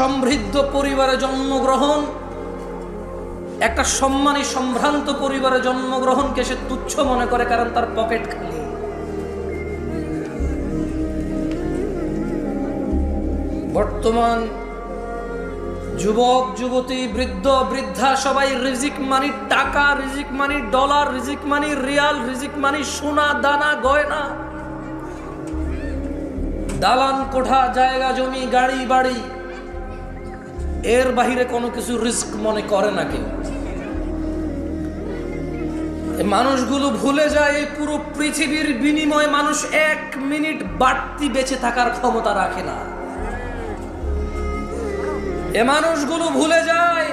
সমৃদ্ধ পরিবারে জন্মগ্রহণ, একটা সম্মানী সম্ভ্রান্ত পরিবারে জন্মগ্রহণকে সে তুচ্ছ মনে করে কারণ তার পকেট খালি। বর্তমান যুবক, যুবতী, বৃদ্ধ, বৃদ্ধা সবাই রিজিক মানি টাকা, রিজিক মানি ডলার, রিজিক মানি রিয়াল, রিজিক মানি সোনা, দানা, গয়না। দালান, কোঠা, জায়গা, জমি, গাড়ি, বাড়ি এর বাহিরে কোনো কিছু রিস্ক মনে করে না কেউ। মানুষগুলো ভুলে যায় এই পুরো পৃথিবীর বিনিময়ে মানুষ এক মিনিট বাড়তি বেঁচে থাকার ক্ষমতা রাখে না। এ মানুষগুলো ভুলে যায়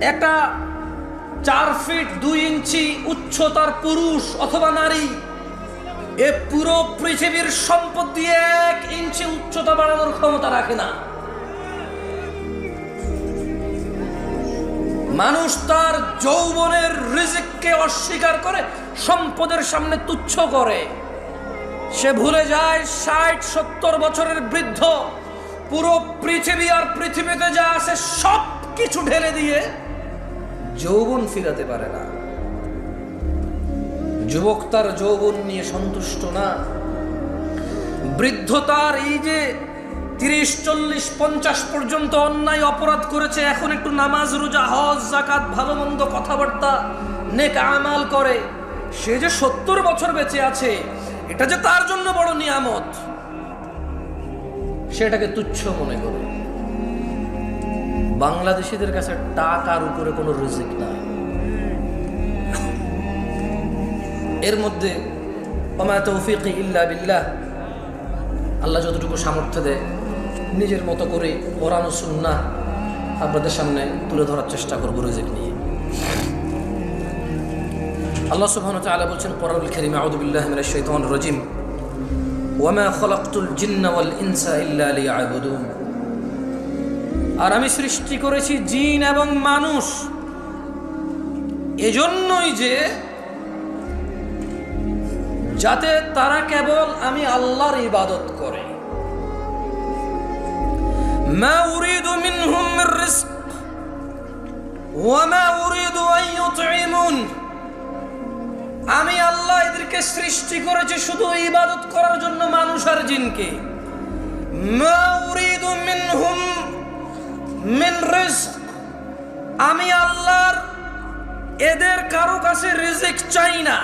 একটা চার ফিট দুই ইঞ্চি উচ্চতার পুরুষ অথবা নারী এ পুরো পৃথিবীর সম্পদ দিয়ে এক ইঞ্চি উচ্চতা বাড়ানোর ক্ষমতা রাখে না। মানুষ তার যৌবনের রিজিককে অস্বীকার করে, সম্পদের সামনে তুচ্ছ করে। সে ভুলে যায় ষাট, সত্তর বছরের বৃদ্ধ। পুরো পৃথিবী আর পৃথিবীতে যা আছে সব কিছু ঢেলে দিয়ে যৌবন ফিরাতে পারে না। যুবক তার যৌবন নিয়ে সন্তুষ্ট না। বৃদ্ধ তার এই যে তিরিশ, চল্লিশ, পঞ্চাশ পর্যন্ত অন্যায় অপরাধ করেছে। এখন একটু নামাজ, রোজা, হজ জাকাত ভালো মন্দ কথাবার্তা নেক আমাল করে। সে যে সত্তর বছর বেঁচে আছে, এটা যে তার জন্য বড় নিয়ামত সেটাকে তুচ্ছ মনে করে। বাংলাদেশিদের কাছে টাকার উপরে কোনো রিজিক নাই। এর মধ্যে অমা তৌফিক ইল্লা বিল্লাহ আল্লাহ যতটুকু সামর্থ্য দেয় নিজের মতো করে কোরআন ও সুন্নাহ আপনাদের সামনে তুলে ধরার চেষ্টা করব রিজিক নিয়ে। আল্লাহ ওয়া তাআলা বলছেন কোরআনুল কারীমে, আউযু শাইতানির রাজিম। ওয়ামা খলাকতুল ইনসা ইল্লা লিয়াবুদুন। আর আমি সৃষ্টি করেছি জিন এবং মানুষ। এজন্যই যে যাতে তারা কেবল আমি আল্লাহর ইবাদত করে। উরিদু মিনহুম মির রিজক ওয়া মা উরিদু আন ইউতঈমুন আমি আল্লাহ এদেরকে সৃষ্টি করেছি শুধু ইবাদত করার জন্য মানুষ আর জিনকে। আমি আল্লাহর এদের কারও কাছে রিজিক চাই না।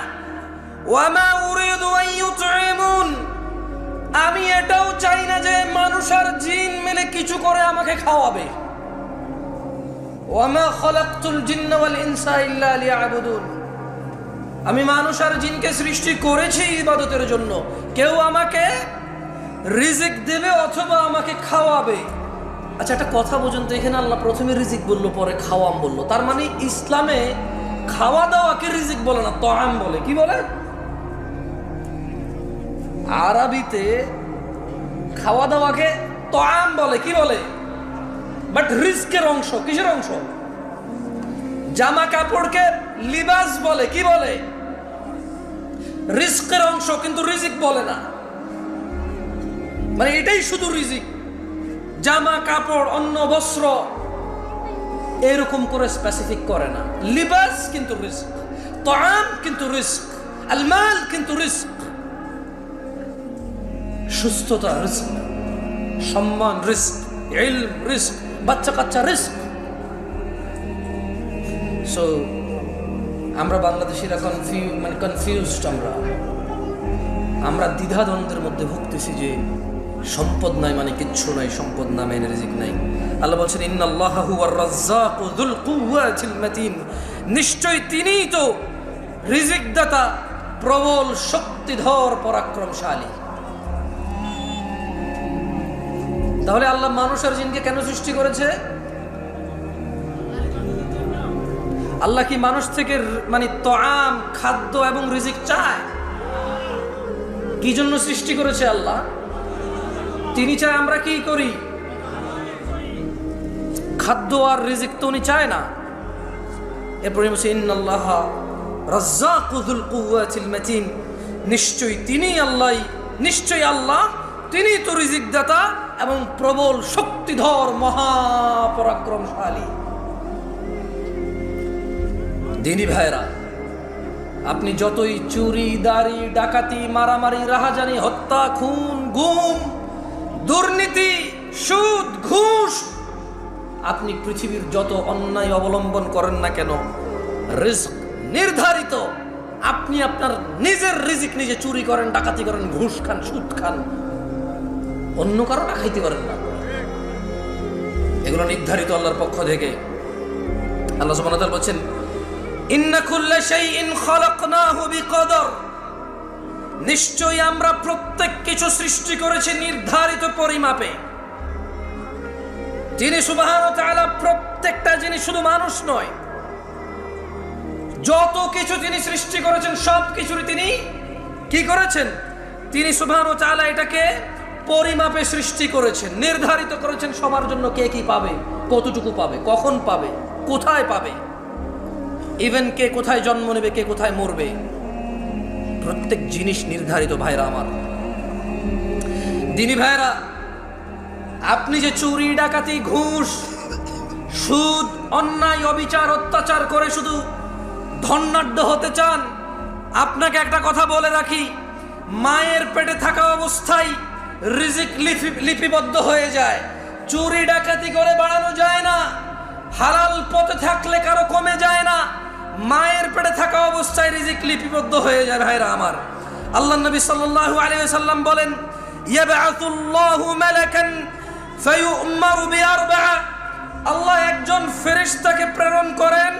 ওয়ামা উরিদু আন ইউতঈমুন। আমি এটাও চাই না যে মানুষ আর জিন মিলে কিছু করে আমাকে খাওয়াবে। আমি মানুষ আর জিনকে সৃষ্টি করেছি ইবাদতের জন্য। কেউ আমাকে রিজিক দেবে অথবা আমাকে খাওয়াবে। আচ্ছা একটা কথা বোঝেন তো, এখানে আল্লাহ প্রথমে রিজিক বলল, পরে খাওয়াম বলল। তার মানে ইসলামে খাওয়া দাওয়াকে রিজিক বলে না তহাম বলে। কি বলে? আরবিতে খাওয়া দাওয়াকে তয়াম বলে, কি বলে? বাট রিস্কের অংশ, কিসের অংশ? জামা কাপড়কে লিবাস বলে, কি বলে? রিস্কের অংশ, কিন্তু রিজিক বলে না। মানে এটাই শুধু রিজিক। জামা, কাপড়, অন্ন, বস্ত্র, এরকম করে স্পেসিফিক করে না। লিবাস কিন্তু রিস্ক, তয়াম কিন্তু রিস্ক, আলমাল কিন্তু রিস্ক। সুস্থতা রিস্ক, সম্মান রিস্ক, ইলম রিস্ক, বাচ্চা কাচ্চা রিস্ক। সো আমরা বাংলাদেশিরা কনফিউ মানে কনফিউজড আমরা। আমরা দ্বিধাদ্বন্দ্বের মধ্যে ভুগতেছি যে সম্পদ নাই মানে কিচ্ছু নাই, সম্পদ নামে রিজিক নাই। আল্লাহ বলছেন, ইন্নাল্লাহ হুয়ার রাজ্জাকু যুল কুওয়াতিল মাতিন। নিশ্চয় তিনিই তো রিজিক দাতা প্রবল, শক্তিধর, পরাক্রমশালী। তাহলে আল্লাহ মানুষ আর জিনকে কেন সৃষ্টি করেছে? আল্লাহ কি মানুষ থেকে মানে তআম, খাদ্য এবং রিজিক চায়? কি জন্য সৃষ্টি করেছে আল্লাহ? তিনি চায় আমরা কি করি? খাদ্য আর রিজিক তো উনি চায় না। এরপরে নিশ্চয়ই তিনি আল্লাহ, নিশ্চয়ই আল্লাহ তিনি তো রিজিক দাতা এবং প্রবল শক্তিধর মহাপরাক্রমশালী। দিনী ভাইরা আপনি যতই চুরি, দাড়ি, ডাকাতি, মারামারি, রাহাজানি, হত্যা, খুন, গুম, দুর্নীতি, সুদ, ঘুষ, আপনি পৃথিবীর যত অন্যায় অবলম্বন করেন না কেন রিস্ক নির্ধারিত। আপনি আপনার নিজের রিজিক নিজে চুরি করেন, ডাকাতি করেন, ঘুষ খান, সুদ খান অন্য কারও না খাইতে পারেন না। এগুলো নির্ধারিত আল্লাহর পক্ষ থেকে। আল্লাহ সুবহানাহু বলছেন, ইন্না কুল্লা শাইইন খালাকনাহু বিকদর। নিশ্চয়ই আমরা প্রত্যেক কিছু সৃষ্টি করেছি নির্ধারিত পরিমাপে। যিনি সুবহান তাআলা প্রত্যেকটা জিনিস শুধু মানুষ নয়, যত কিছু তিনি সৃষ্টি করেছেন সব কিছুরই তিনি কি করেছেন? তিনি সুবহান তাআলা এটাকে পরিমাপে সৃষ্টি করেছেন, নির্ধারিত করেছেন সবার জন্য কে কি পাবে, কতটুকু পাবে, কখন পাবে, কোথায় পাবে। ইভেন কে কোথায় জন্ম নেবে, কে কোথায় মরবে, প্রত্যেক জিনিস নির্ধারিত ভাইরা আমার। দিনী ভাইরা, আপনি যে চুরি, ডাকাতি, ঘুষ, সুদ, অন্যায়, অবিচার, অত্যাচার করে শুধু ধন্যাঢ্য হতে চান, আপনাকে একটা কথা বলে রাখি, মায়ের পেটে থাকা অবস্থায় রিজিক লিপি লিপিবদ্ধ হয়ে যায়। চুরি ডাকাতি করে বাড়ানো যায় না। হালাল পথে থাকলে কারও কমে যায় না। মায়ের পেটে থাকা অবস্থায় রিজিক লিপিবদ্ধ হয়ে যায়, ভাইরা আমার। আল্লাহ নবী সাল্লাল্লাহু আলাইহি ওয়াসাল্লাম বলেন ইয়াবআতুল্লাহু মালাকান ফায়ু'মারু বিআরবা'a আল্লাহ একজন ফেরেশতাকে প্রেরণ করেন,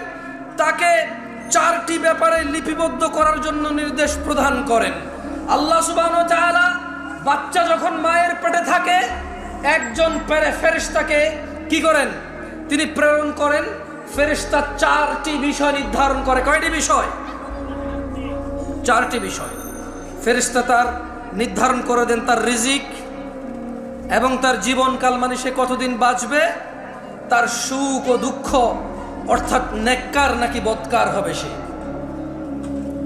তাকে চারটি ব্যাপারে লিপিবদ্ধ করার জন্য নির্দেশ প্রদান করেন। আল্লাহ সুবহানাহু ওয়া তাআলা বাচ্চা যখন মায়ের পেটে থাকে, একজন পেরে ফেরেশতাকে কি করেন? তিনি প্রেরণ করেন, ফেরেশতা চারটি বিষয় নির্ধারণ করে। কয়টি বিষয়? চারটি বিষয়। ফেরেশতা তার নির্ধারণ করে দেন তার রিজিক এবং তার জীবনকাল মানে সে কতদিন বাঁচবে? তার সুখ ও দুঃখ, অর্থাৎ নেককার নাকি বৎকার হবে সে?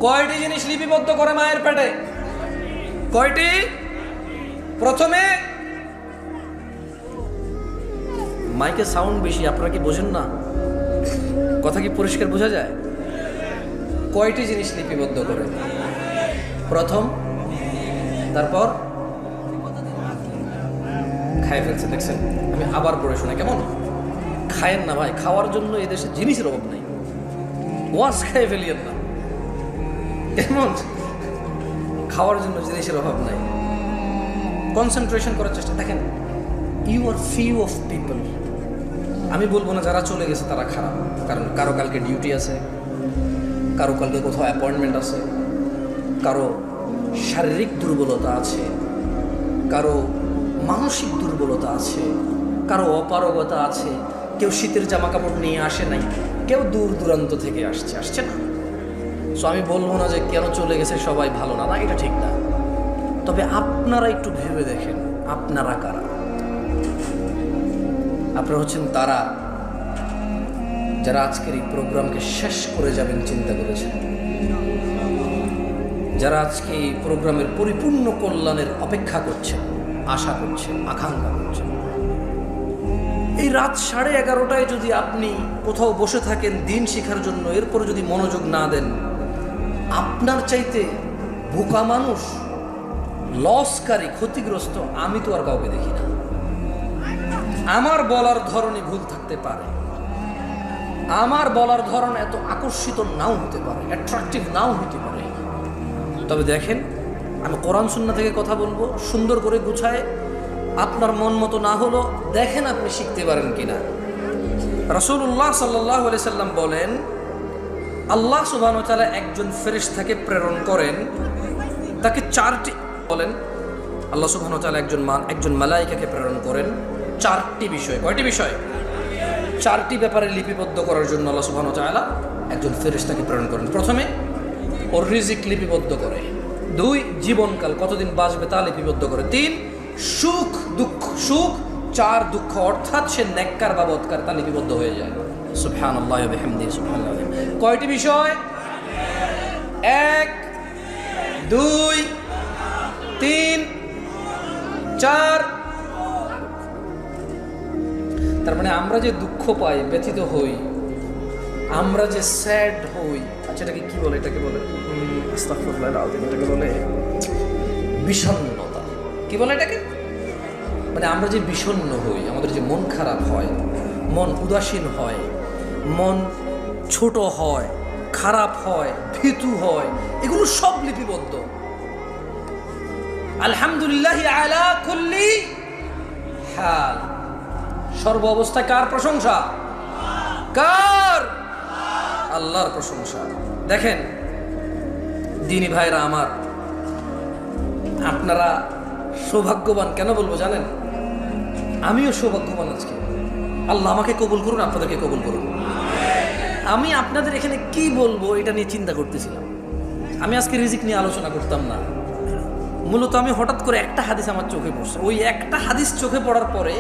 কয়টি জিনিস লিপিবদ্ধ করে মায়ের পেটে? কয়টি? প্রথমে মাইকে সাউন্ড বেশি, আপনারা কি বোঝেন না? কথা কি পরিষ্কার বোঝা যায়? কয়টি জিনিস লিপিবদ্ধ করে? প্রথম, তারপর? খাই ফেলছে, দেখছেন? আমি আবার পড়ে শোনা কেমন? খায়েন না ভাই, খাওয়ার জন্য এদেশে জিনিসের অভাব নেই। ওয়াশ খাই ফেলিয়েন না। কেমন? খাওয়ার জন্য জিনিসের অভাব নাই। কনসেন্ট্রেশন করার চেষ্টা। দেখেন you are few of people আমি বলব না যারা চলে গেছে তারা খারাপ, কারণ কারও কালকে ডিউটি আছে, কারও কালকে কোথাও অ্যাপয়েন্টমেন্ট আছে, কারও শারীরিক দুর্বলতা আছে, কারও মানসিক দুর্বলতা আছে, কারও অপারগতা আছে, কেউ শীতের জামা কাপড় নিয়ে আসে নাই, কেউ দূর দূরান্ত থেকে আসছে আসছে না। সো আমি বলব না যে কেন চলে গেছে সবাই ভালো না না, এটা ঠিক না। তবে আপনারা একটু ভেবে দেখেন, আপনারা কারা? আপনারা হচ্ছেন তারা যারা আজকের এই প্রোগ্রামকে শেষ করে যাবেন চিন্তা করেছেন। যারা আজকে এই প্রোগ্রামের পরিপূর্ণ কল্যাণের অপেক্ষা করছেন, আশা করছেন, আকাঙ্ক্ষা করছেন। এই রাত সাড়ে এগারোটায় যদি আপনি কোথাও বসে থাকেন দিন শেখার জন্য, এরপর যদি মনোযোগ না দেন, আপনার চাইতে বোকা মানুষ লসকারী ক্ষতিগ্রস্ত, আমি তো আর কাউকে দেখি না। আমার বলার ধরনই ভুল থাকতে পারে। আমার বলার ধরন এত আকর্ষিত নাও হতে পারে অ্যাট্রাকটিভ নাও হতে পারে। তবে দেখেন, আমি কোরআন সুন্না থেকে কথা বলব, সুন্দর করে গুছায়। আপনার মন মতো না হলো দেখেন আপনি শিখতে পারেন কিনা। রসুল্লাহ সাল্লাহ সাল্লাম বলেন, আল্লাহ সুবাহ তালা একজন ফেরেশতাকে প্রেরণ করেন, তাকে চারটি বলেন, আল্লাহ সুবাহ তালা একজন মান, একজন মালাইকাকে প্রেরণ করেন চারটি বিষয়। কয়টি বিষয়? চারটি ব্যাপারে লিপিবদ্ধ করার জন্য আল্লাহ সুবাহ তালা একজন ফেরেশতাকে প্রেরণ করেন। প্রথমে ওর রিজিক লিপিবদ্ধ করে। দুই, জীবনকাল, কতদিন বাঁচবে তা লিপিবদ্ধ করে। তিন, সুখ, দুঃখ, সুখ, চার, দুঃখ, অর্থাৎ সে নেককার বা বৎকার তা লিপিবদ্ধ হয়ে যায়। সুবহান সুবহান কয়টি বিষয়? এক, দুই তিন, চার। তার মানে আমরা যে দুঃখ পাই, ব্যথিত হই, আমরা যে স্যাড হই আচ্ছা এটাকে কি বলে? এটাকে বলে এটাকে বলে বিষণ্ণতা। কি বলে এটাকে? মানে আমরা যে বিষণ্ণ হই, আমাদের যে মন খারাপ হয়, মন উদাসীন হয়, মন ছোট হয়, খারাপ হয়, ভীতু হয়, এগুলো সব লিপিবদ্ধ। আলহামদুলিল্লাহ আলা কুল্লি হাল। সর্ব অবস্থায় কার প্রশংসা? কার? আল্লাহর প্রশংসা। দেখেন, দিনী ভাইরা আমার, আপনারা সৌভাগ্যবান কেন বলব জানেন? আমিও সৌভাগ্যবান আজকে। আল্লাহ আমাকে কবুল করুন, আপনাদেরকে কবুল করুন। আমি আপনাদের এখানে কি বলব, এটা নিয়ে চিন্তা করতেছিলাম। আমি আজকে রিজিক নিয়ে আলোচনা করতাম না। মূলত আমি হঠাৎ করে একটা হাদিস আমার চোখে পড়ছে। ওই একটা হাদিস চোখে পড়ার পরে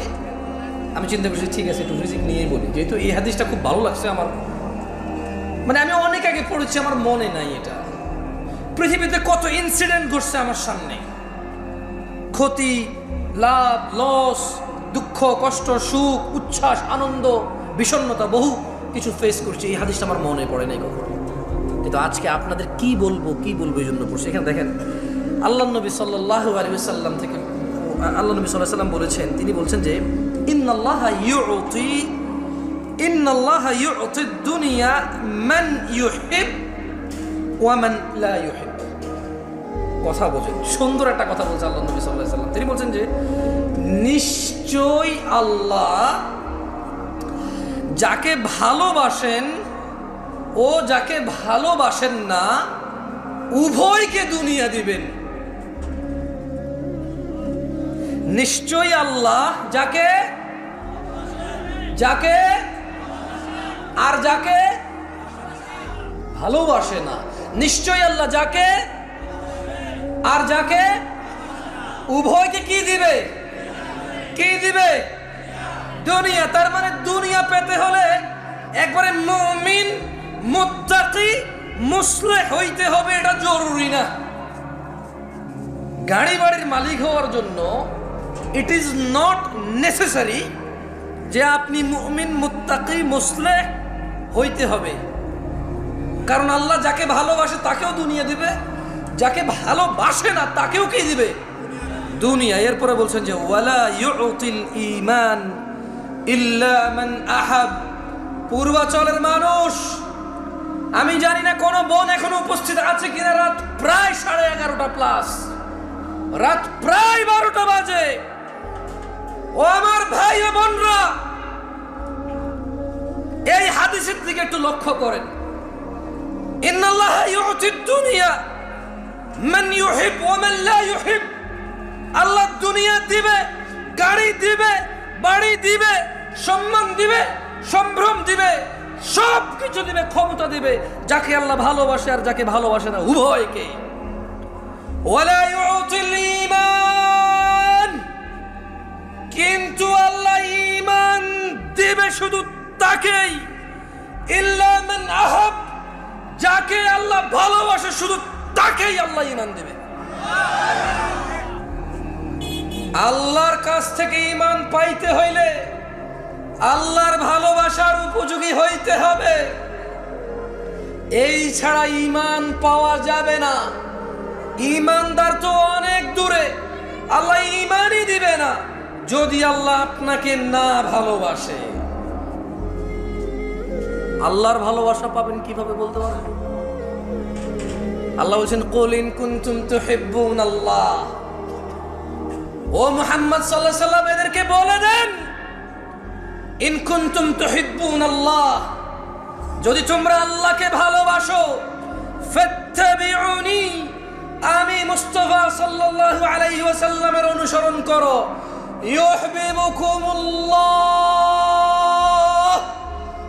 আমি চিন্তা করছি, ঠিক আছে, একটু রিজিক নিয়েই বলি। যেহেতু এই হাদিসটা খুব ভালো লাগছে আমার। মানে আমি অনেক আগে পড়েছি, আমার মনে নাই এটা। পৃথিবীতে কত ইনসিডেন্ট ঘটছে আমার সামনে। ক্ষতি, লাভ লস দুঃখ, কষ্ট, সুখ, উচ্ছ্বাস, আনন্দ, বিষণ্ণতা, বহু কিছু ফেস করছি। এই হাদিসটা আমার মনে পড়ে নাই কখনো। কিন্তু আজকে আপনাদের কি বলব কি বলব এই জন্য পড়ছি। এখানে দেখেন আল্লাহ নবী সাল্লাহ আলী সাল্লাম থেকে, আল্লাহ নবী সাল্লাহ সাল্লাম বলেছেন, তিনি বলছেন যে, ইন্নাল্লাহ ইউতি ইন্নাল্লাহ ইউতি দুনিয়া মান ইউহিব ওয়া মান লা ইউহিব। কথা বোঝেন, সুন্দর একটা কথা বলছে আল্লাহ নবী সাল্লাহ সাল্লাম তিনি বলছেন যে, নিশ্চয় আল্লাহ যাকে ভালোবাসেন ও যাকে ভালোবাসেন না, উভয়কে দুনিয়া দিবেন। নিশ্চয়ই আল্লাহ যাকে যাকে আর যাকে ভালোবাসে না। নিশ্চয়ই আল্লাহ যাকে আর যাকে উভয়কে কি দিবে? কি দিবে? দুনিয়া। তার মানে দুনিয়া পেতে হলে একবারে মুমিন, মুত্তাকি, মুসলিহ হইতে হবে, এটা জরুরি না। গাড়ি বাড়ির মালিক হওয়ার জন্য ইট ইজ নট নেসেসারি যে আপনি মুমিন, মুত্তাকি, মুসলিহ হইতে হবে। কারণ আল্লাহ যাকে ভালোবাসে তাকেও দুনিয়া দিবে, যাকে ভালোবাসে না তাকেও কি দিবে? দুনিয়া। এরপরে বলছেন যে, ওয়ালা ইউতিল ঈমান ইল্লা মান আহাব। পূর্বাচলের মানুষ, আমি জানি না কোন বোন এখনও উপস্থিত আছে কিনা, রাত প্রায় সাড়ে এগারোটা প্লাস রাত প্রায় বারোটা বাজে। ও আমার ভাই বোনরা, এই হাদিসের দিকে একটু লক্ষ্য করেন। দুনিয়া আল্লাহ দুনিয়া দিবে, গাড়ি দিবে, বাড়ি দিবে, সম্মান দিবে, সম্ভ্রম দিবে দিবে, ক্ষমতা দিবে, যাকে আল্লাহ ভালোবাসে আর যাকে ভালোবাসে না, উভয়কে। ওয়ালা ইউতিল ঈমান কিন্তু আল্লাহ ইমান দেবে শুধু তাকেই। আহাব, যাকে আল্লাহ ভালোবাসে শুধু তাকেই আল্লাহ ইমান দেবে। আল্লাহর কাছ থেকে ইমান পাইতে হইলে আল্লাহর ভালোবাসার উপযোগী হইতে হবে। এই ছাড়া ঈমান পাওয়া যাবে না। ঈমানদার তো অনেক দূরে, আল্লাহ ইমানই দিবে না। যদি আল্লাহ আপনাকে না ভালোবাসে, আল্লাহর ভালোবাসা পাবেন কীভাবে বলতে পারেন আল্লাহ বলছেন কলিন কুনতুম তুহিব্বুন আল্লাহ। ও মুহাম্মদ আলাইহি সাল্লাম এদেরকে বলে দেন, ইন কুনতুম তুহিব্বুন আল্লাহ। যদি তোমরা আল্লাহকে ভালোবাসো আমি মুস্তফা সাল্লাল্লাহু আলাইহি ওয়াসাল্লামের অনুসরণ করো।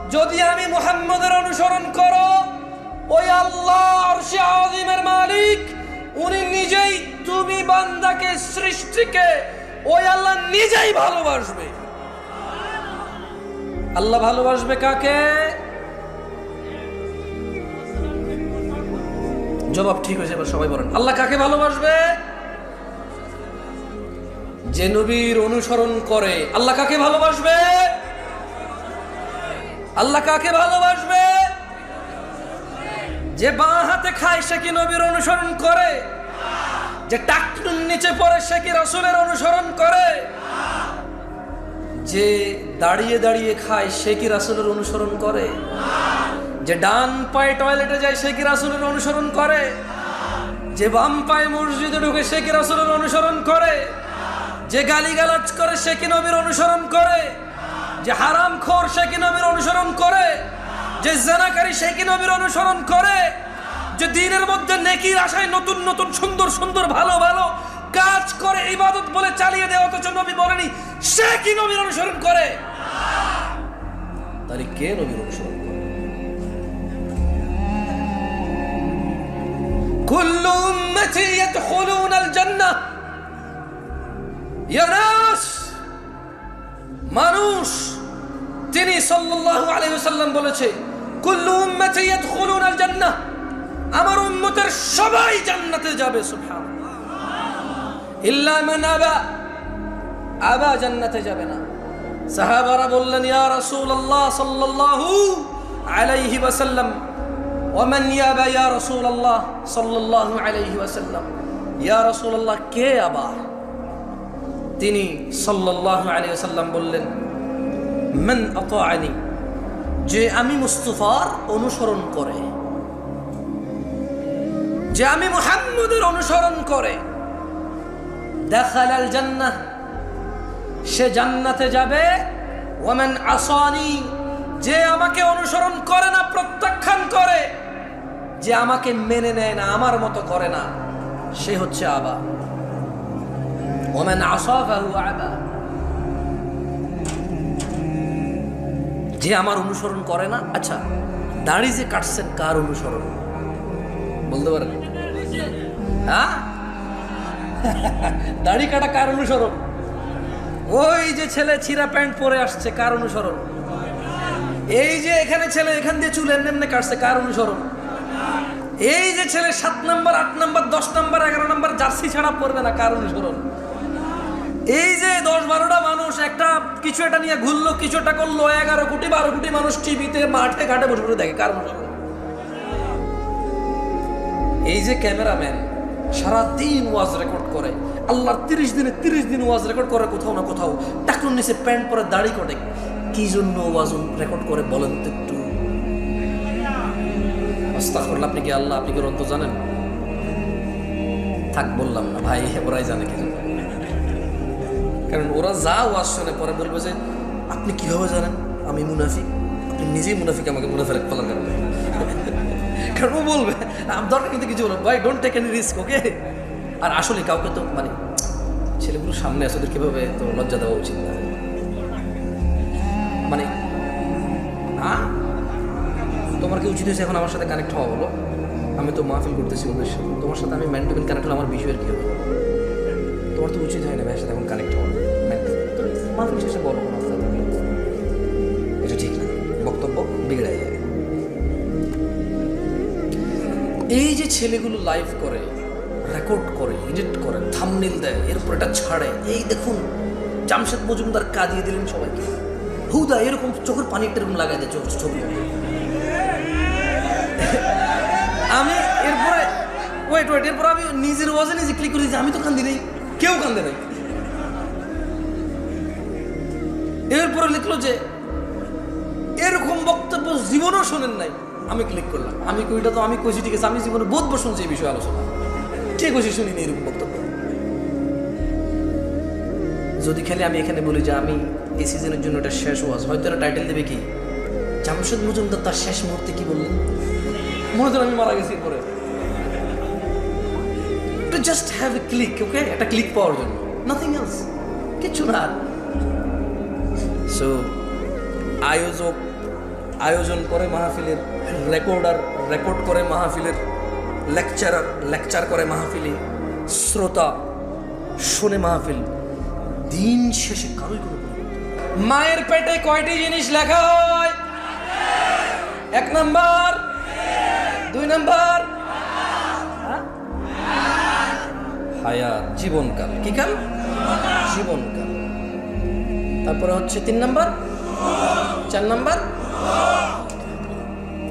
যদি আমি মুহাম্মদের অনুসরণ করো, ওই আল্লাহ আযীমের মালিক, উনি নিজেই তুমি বান্দাকে সৃষ্টিকে ওই আল্লাহ নিজেই ভালোবাসবে। আল্লাহ ভালোবাসবে কাকে? জবাব ঠিক হয়েছে এবার সবাই বলেন। আল্লাহ কাকে ভালোবাসবে? যে নবীর অনুসরণ করে, আল্লাহ কাকে ভালোবাসবে? আল্লাহ কাকে ভালোবাসবে? যে বাঁ হাতে খায়, সে কি নবীর অনুসরণ করে? যে টাকটুন নিচে পড়ে, সে কি রসুলের অনুসরণ করে? যে দাঁড়িয়ে দাঁড়িয়ে খায়, সে কি রাসুলের অনুসরণ করে? যে ডান পায়ে টয়লেটে যায়, সে কি রাসুলের অনুসরণ করে? যে বাম পায়ে মসজিদে ঢুকে, সে কি রাসুলের অনুসরণ করে? যে গালিগালাজ করে সে কি নবীর অনুসরণ করে? যে হারাম খোর সে কি নবীর অনুসরণ করে? যে জেনাকারী সে কি নবীর অনুসরণ করে? যে দিনের মধ্যে নেকির আশায় নতুন নতুন, সুন্দর সুন্দর, ভালো ভালো কাজ করে ইবাদত বলে চালিয়ে দেয়, অথচ নবী বলেনি, সে কি নবীর অনুসরণ করে? তাহলে কে নবীর অনুসরণ করে? কুল্লু উম্মতি ইয়াদখুলুনাল জান্নাহ। ইয়ানাস মানুষ, তিনি সাল্লাল্লাহু আলাইহি সাল্লাম বলেছে, কুল্লু উম্মতি ইয়াদখুলুনা আল জান্নাহ আমার উম্মতের সবাই জান্নাতে যাবে, সুবহানাল্লাহ। ইল্লা মান আবা। আবা জান্নাতে যাবে না। সাহাবারা বললেন, ইয়া রাসূলুল্লাহ সাল্লাল্লাহু আলাইহি ওয়াসাল্লাম ওমান ইয়াবা ইয়া রাসূলুল্লাহ সাল্লাল্লাহু আলাইহি ওয়াসাল্লাম? ইয়া রাসূলুল্লাহ, কে আবা তিনি সাল্লাল্লাহু আলাইহি ওয়াসাল্লাম বললেন, মান আতাআনি, যে আমি মুস্তাফার অনুসরণ করে, যে আমি মুহাম্মদের অনুসরণ করে, দেখালাল জান্নাহ, সে জান্নাতে যাবে, ওয়ামান আসানি, যে আমাকে অনুসরণ করে না, প্রত্যাখ্যান করে, যে আমাকে মেনে নেয় না, আমার মতো করে না, সে হচ্ছে আবা। ওমান আসাফাহু আবা যে আমার অনুসরণ করে না আচ্ছা দাড়ি যে কাটছেন কার অনুসরণ? বলতে পারেন? হ্যাঁ? দাড়ি কাটা কার অনুসরণ? ওই যে ছেলে ছিঁড়া প্যান্ট পরে আসছে, কার অনুসরণ? এই যে এখানে ছেলে, এখান দিয়ে চুল এমনি কাটছে, কার অনুসরণ? এই যে ছেলে সাত নাম্বার, আট নাম্বার, দশ নাম্বার, এগারো নাম্বার, জার্সি ছাড়া পড়বে না, কার অনুসরণ? এই যে দশ বারোটা মানুষ, একটা কিছু একটা নিয়ে ঘুরলো, কিছু একটা করল, এগারো কোটি, বারো কোটি মানুষ টিভিতে মাঠে ঘাটে বসে বসে দেখে, কার এই যে ক্যামেরাম্যান সারা দিন ওয়াজ রেকর্ড করে, আল্লাহর তিরিশ দিনে তিরিশ দিন ওয়াজ রেকর্ড করে কোথাও না কোথাও, টাকুর নিচে প্যান্ট পরে দাড়ি করে কি জন্য ওয়াজ রেকর্ড করে বলেন তো একটু? আপনি কি আল্লাহ, আপনি কি গ্রন্থ জানেন? থাক, বললাম না, ভাই ওরাই জানে কি জন্য কারণ ওরা যা ওয়াজ শুনে, পরে বলবে যে, আপনি কীভাবে জানেন? আমি মুনাফিক। আপনি নিজেই মুনাফিক, আমাকে মুনাফিক বলার কারণে কারণ ও বলবে, আম, দরকার কিন্তু কিছু বলব ভাই don't take any risk okay আর আসলে কাউকে তো মানে ছেলেগুলোর সামনে আছে ওদের কীভাবে তো লজ্জা দেওয়া উচিত না। মানে হ্যাঁ তোমার কি উচিত হয়েছে এখন আমার সাথে কানেক্ট হওয়া বলো? আমি তো মাহফিল করতেছি ওদের সাথে তোমার সাথে আমি ম্যান কানেক্ট হলে আমার বিষয়ের কী হবে? তোমার তো উচিত হয় না ভাইয়ের সাথে এখন কানেক্ট হওয়া। মাহফিল শেষে বলো কোনো অবস্থা থাকলে। এটা ঠিক না, বক্তব্য বিগড়ে যায়। এই যে ছেলেগুলো লাইভ করে রেকর্ড করে এডিট করে থামনিল দেয়, এরপর এটা ছাড়ে, এই দেখুন, জামশেদ মজুমদার কাঁদিয়ে দিলেন সবাইকে। হুদা, এরকম চোখের পানি এরকম লাগাই দেয় চোখ ছবি। আমি এরপরে ওয়েট ওয়েট এরপর আমি নিজের ওয়াজে নিজে ক্লিক করে দিয়েছি, আমি তো কান্দি নেই, কেউ কান্দে নাই। এরপরে লিখলো যে, এরকম বক্তব্য জীবনও শোনেন নাই। আমি ক্লিক করলাম। আমি কইটা তো আমি কইছি, ঠিক আছে। আমি জীবনে বহুতবার শুনছি এই বিষয়ে আলোচনা। কে কইছি শুনিনি এরকম বক্তব্য? যদি খালি আমি এখানে বলি যে, আমি এই সিজনের জন্য এটা শেষ ওয়াজ হয়তো এটা টাইটেল দেবে কি? জামশেদ মজুমদার তার শেষ মুহূর্তে কি বললেন? মনে হয় আমি মারা গেছি পরে to just have a click okay একটা ক্লিক পাওয়ার জন্য। নাথিং এলস কিচ্ছু না। সো আয়োজক, আয়োজন করে মাহফিলের রেকর্ডার রেকর্ড করে মাহফিলের লেকচারার লেকচার করে মাহফিলে শ্রোতা শুনে মাহফিল দিন শেষে কারোই কোনো মায়ের পেটে কয়টি জিনিস লেখা হয়? এক নাম্বার। দুই নাম্বার। হ্যাঁ? হায়াত, জীবনকাল। কি কাল জীবনকাল। তারপরে হচ্ছে তিন নম্বর, চার নম্বর।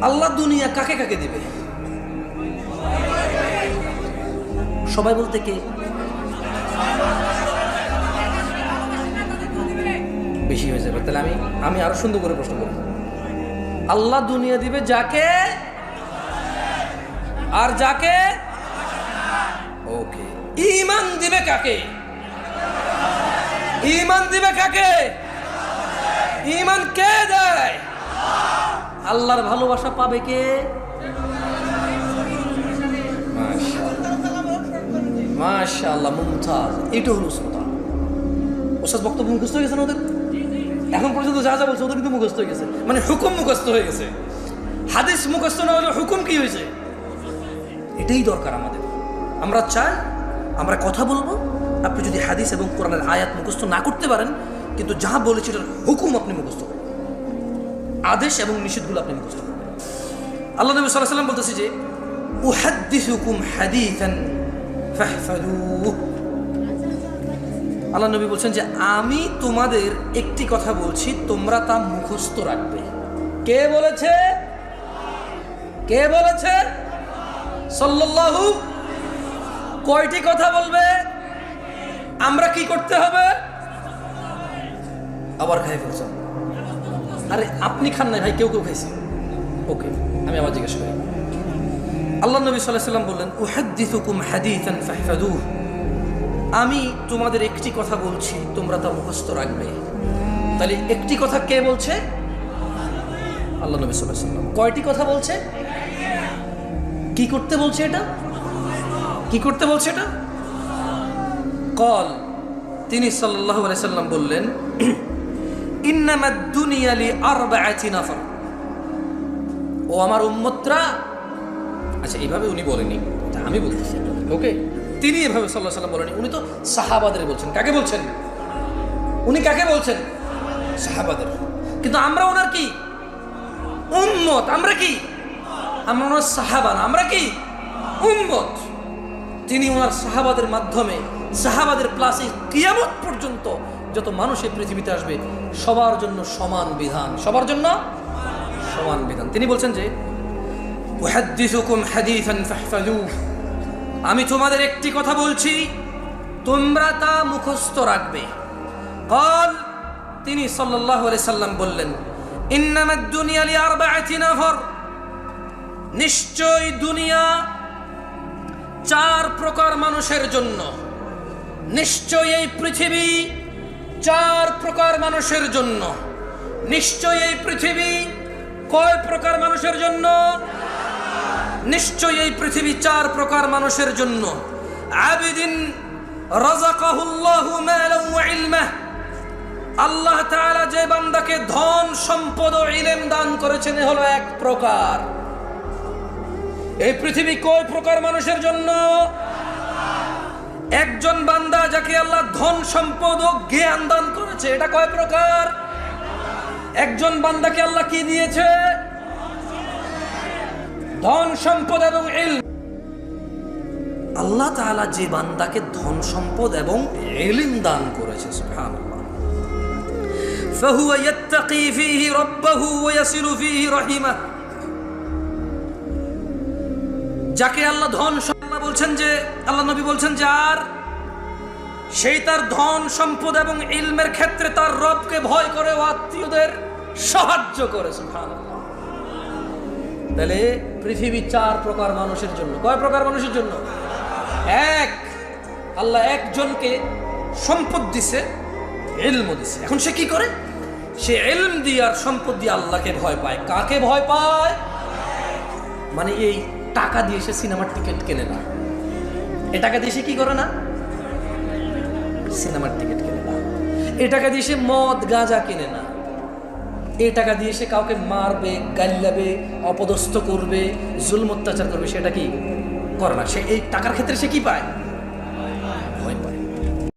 আল্লাহ দুনিয়া কাকে কাকে দিবে? সবাই বলতে কে? বেশি হয়ে যাবে। তাহলে আমি আমি আরও সুন্দর করে প্রশ্ন করি আল্লাহ দুনিয়া দিবে যাকে? আর যাকে? ওকে। ইমান দিবে কাকে? ইমান দিবে কাকে? ইমান কে দেয়? আল্লাহর ভালোবাসা পাবে কে? এটা হলো বক্তব্য মুখস্থ হয়ে ওদের? এখন পর্যন্ত যা যা বলছে ওদের কিন্তু মুখস্থ গেছে। মানে হুকুম মুখস্থ হয়ে গেছে। হাদিস না হলে হুকুম কি হয়েছে? এটাই দরকার আমাদের। আমরা চাই, আমরা কথা বলব আপনি যদি হাদিস এবং কোরআনের আয়াত মুখস্থ না করতে পারেন, কিন্তু যা বলেছে এটার হুকুম আপনি মুখস্থ করবেন। আদেশ এবং নিষেধগুলো আপনি মুখস্থ করবেন। আল্লাহ নবী সাল্লাহ সাল্লাম বলতেছে যে, উহাদ্দিসুকুম হাদিসান ফাহফাদুহু আল্লাহ নবী বলছেন যে, আমি তোমাদের একটি কথা বলছি, তোমরা তা মুখস্থ রাখবে। কে বলেছে? কে বলেছে? সাল্লাল্লাহু কয়টি কথা বলবে? আমরা কি করতে হবে? আবার খাই ফেলছেন আরে, আপনি খান নাই ভাই, কেউ কেউ খাইছে। ওকে, আমি আবার জিজ্ঞেস করি। আল্লাহ নবী সাল্লাম বললেন আমি তোমাদের একটি কথা বলছি, তোমরা তা মুখস্থ রাখবে। তাহলে একটি কথা কে বলছে? আল্লাহ নবী আলাইহি কয়টি কথা বলছে? কি করতে বলছে এটা? কি করতে বলছে এটা? কল। তিনি আলাইহি সাল্লাম বললেন, ইন্নামাদ দুনিয়া লি আরবাআতি নাফর। ও আমার উম্মতরা আচ্ছা এইভাবে উনি বলেনি তা আমি বলতেছি ওকে? তিনি এভাবে সাল্লাহ সাল্লাম বলেনি উনি তো সাহাবাদের বলছেন। কাকে বলছেন? উনি কাকে বলছেন? সাহাবাদের। কিন্তু আমরা ওনার কি? উম্মত, আমরা কি? আমরা ওনার সাহাবান আমরা কি? উম্মত। তিনি ওনার সাহাবাদের মাধ্যমে সাহাবাদের প্লাসে কিয়ামত পর্যন্ত যত মানুষ এই পৃথিবীতে আসবে, সবার জন্য সমান বিধান। সবার জন্য সমান বিধান। তিনি বলছেন যে আমি তোমাদের একটি কথা বলছি, তোমরা তা মুখস্থ রাখবে। কল তিনি সাল্লাম বললেন নিশ্চয় দুনিয়া চার প্রকার মানুষের জন্য। নিশ্চয় এই পৃথিবী চার প্রকার মানুষের জন্য। নিশ্চয় এই পৃথিবী কয় প্রকার মানুষের জন্য? নিশ্চয় এই পৃথিবী চার প্রকার মানুষের জন্য। আবিদিন আল্লাহ তাআলা যে বান্দাকে ধন, সম্পদ ও ইলম দান করেছেন হলো এক প্রকার। এই পৃথিবী কয় প্রকার মানুষের জন্য? একজন বান্দা যাকে আল্লাহ ধন সম্পদ ও জ্ঞান দান করেছে এটা কয় প্রকার একজন বান্দাকে আল্লাহ কি দিয়েছে ধন সম্পদ এবং ইল আল্লাহ তাআলা যে বান্দাকে ধন সম্পদ এবং ইলম দান করেছে সুবহানাল্লাহ فهو يتقي فيه ربه ويصل فيه رحمه যাকে আল্লাহ ধন আল্লাহ বলছেন যে, আল্লাহ নবী বলছেন যে, আর সেই তার ধন, সম্পদ এবং ইলমের ক্ষেত্রে তার রবকে ভয় করে ও আত্মীয়দের সাহায্য করে, সুবহানাল্লাহ। তাহলে পৃথিবী চার প্রকার মানুষের জন্য। কয় প্রকার মানুষের জন্য? এক, আল্লাহ একজনকে সম্পদ দিছে এলম দিছে। এখন সে কি করে? সে এলম দিয়ে আর সম্পদ দিয়ে আল্লাহকে ভয় পায়। কাকে ভয় পায়? মানে এই টাকা দিয়ে সে সিনেমার টিকিট কেনে না। এ টাকা দিয়ে সে কী করে না? সিনেমার টিকিট কেনে না। এ টাকা দিয়ে সে মদ, গাঁজা কেনে না। এ টাকা দিয়ে সে কাউকে মারবে গাল্লাবে অপদস্থ করবে জুল অত্যাচার করবে, সেটা কি করে না? সে এই টাকার ক্ষেত্রে সে কি পায়?